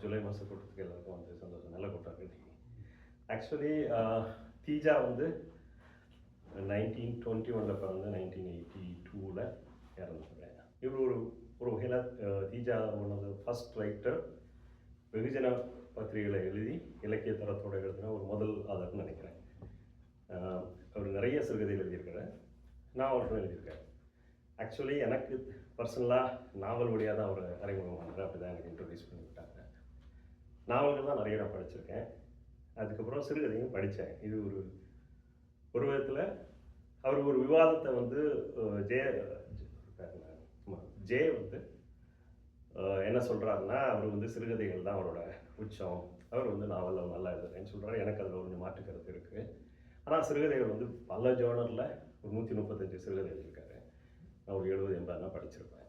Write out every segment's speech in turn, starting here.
ஜூலை மாத கூட்டத்துக்கு எல்லாருக்கும் வந்து சந்தோஷம். நல்ல கூட்டம் ஆக்சுவலி தீஜா வந்து நைன்டீன் டுவெண்ட்டி ஒனில் பிறந்து நைன்டீன் எயிட்டி டூவில் இறந்துருக்காங்க இவர் ஒரு ஒரு வகையில் தீஜா one of the first writer வெகுஜன பத்திரிகைகளை எழுதி இலக்கிய தரத்தோட எழுதின ஒரு முதல் ஆதர்னு நினைக்கிறேன். அவர் நிறைய சிறுகதைகள் எழுதியிருக்கிறேன் நான் அவர்களும் எழுதியிருக்கேன். ஆக்சுவலி எனக்கு பர்சனலாக நாவல் வழியாக தான் அவர் அறிமுகமானார் அப்படி தான் எனக்கு இன்ட்ரடியூஸ் பண்ணி விட்டாங்க. நாவல்கள் தான் நிறைய நான் படிச்சிருக்கேன். அதுக்கப்புறம் சிறுகதையும் படித்தேன் இது ஒரு ஒரு விதத்தில் அவர் ஒரு விவாதத்தை வந்து அஹ், ஜெய ஜே வந்து என்ன சொல்கிறாருன்னா அவர் வந்து சிறுகதைகள் தான் அவரோட உச்சம். அவர் வந்து நாவலில் நல்லா எழுதுறேன்னு சொல்கிறாரு எனக்கு அதில் கொஞ்சம் மாற்று கருத்து இருக்குது ஆனால் சிறுகதைகள் வந்து பல ஜோனரில் ஒரு நூற்றி முப்பத்தஞ்சு சிறுகதை எழுதியிருக்காரு நான் ஒரு எழுபது எண்பதுனா படிச்சிருப்பேன்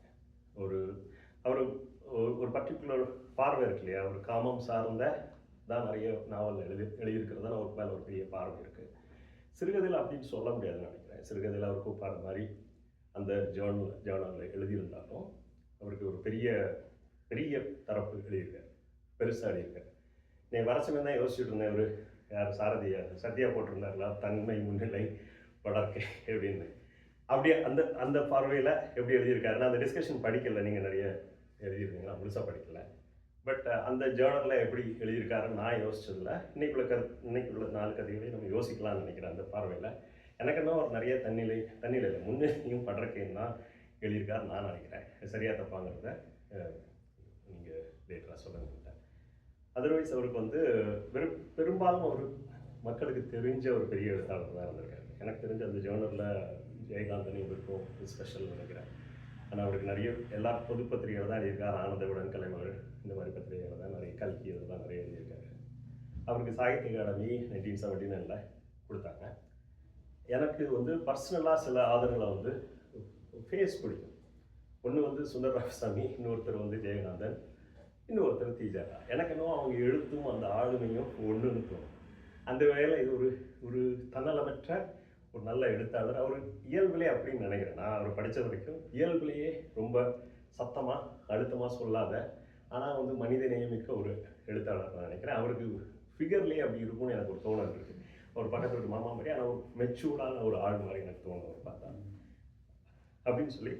ஒரு அவர் ஒரு- ஒரு பர்டிகுலர் பார்வை இருக்கு இல்லையா? ஒரு காமம் சார்ந்த தான் நிறைய நாவல் எழுதி எழுதியிருக்கிறது தான் அவருக்கு மேலே ஒரு பெரிய பார்வை இருக்குது சிறுகதையில் அப்படின்னு சொல்ல முடியாதுன்னு நினைக்கிறேன். சிறுகதையில் அவர் கூப்பாடு மாதிரி அந்த ஜேர்னல் ஜேர்னலில் எழுதியிருந்தாலும் அவருக்கு ஒரு பெரிய பெரிய தரப்பு எழுதியிருக்கார். பெருசாக எழுதியிருக்கார். நீ வர தான் யோசிச்சுட்டு இருந்தேன். ஒரு யார் சாரதியா சத்யா போட்டிருந்தார்களா? தன்மை முன்னிலை வளர்க்கை அப்படின்னு. அப்படியே அந்த அந்த பார்வையில் எப்படி எழுதியிருக்காரு நான் அந்த டிஸ்கஷன் படிக்கல. நீங்கள் நிறைய எழுதியிருக்கீங்களா முழுசாக படிக்கல. பட் அந்த ஜேர்னலில் எப்படி எழுதியிருக்காருன்னு நான் யோசிச்சதில்ல. இன்னைக்குள்ள கரு இன்னைக்குள்ள நாலு கதைகளையும் நம்ம யோசிக்கலாம்னு நினைக்கிறேன் அந்த பார்வையில். எனக்கு என்ன ஒரு நிறைய தண்ணிலை தண்ணியில் இல்லை முன்னிலையும் படுறக்கையும் தான் எழுதியிருக்காரு நான் நினைக்கிறேன். சரியாக தப்பாங்கிறத நீங்கள் லேட்டராக சொல்லுங்க அதர்வைஸ் அவருக்கு வந்து பெரும் பெரும்பாலும் அவர் மக்களுக்கு தெரிஞ்ச ஒரு பெரிய எழுத்தாளர் தான் இருந்திருக்காரு. எனக்கு தெரிஞ்ச அந்த ஜேர்னலில் ஜெயகாந்தன் இவருக்கும் ஸ்பெஷல் நினைக்கிறேன். ஆனால் அவருக்கு நிறைய எல்லா பொது பத்திரிகைகள் தான் எழுதியிருக்காரு. ஆனந்தவுடன் கலைமகள் இந்த மாதிரி பத்திரிகைகள் தான் நிறைய கல்கி இதெல்லாம் நிறைய எழுதியிருக்காரு. அவருக்கு சாகித்ய அகாடமி நைன்டீன் செவன்டி நைனில் கொடுத்தாங்க. எனக்கு வந்து பர்சனலாக சில ஆதரங்களை வந்து ஃபேஸ் பிடிக்கும். ஒன்று வந்து சுந்தர் ராமசாமி இன்னொருத்தர் வந்து ஜெயகாந்தன் இன்னொருத்தர் தீஜாரா எனக்கு இன்னும் அவங்க எழுத்தும் அந்த ஆளுமையும் ஒன்றுன்னு தோணும். அந்த வேலை இது ஒரு ஒரு தன்னலமற்ற ஒரு நல்ல எழுத்தாளர். அவர் இயல்பிலே அப்படின்னு நினைக்கிறேன். நான் அவர் படித்த வரைக்கும் இயல்பிலேயே ரொம்ப சத்தமாக அழுத்தமாக சொல்லாத ஆனால் வந்து மனித நேயமிக்க ஒரு எழுத்தாளர் நான் நினைக்கிறேன். அவருக்கு ஃபிகர்லேயே அப்படி இருக்கும்னு எனக்கு ஒரு தோணல் இருக்குது அவர் பக்கத்தில் வீட்டு மாமா மாதிரி ஆனால் ஒரு மெச்சூர்டான ஒரு ஆள் மாதிரி எனக்கு தோணும் அவர் பார்த்தா. அப்படின்னு சொல்லி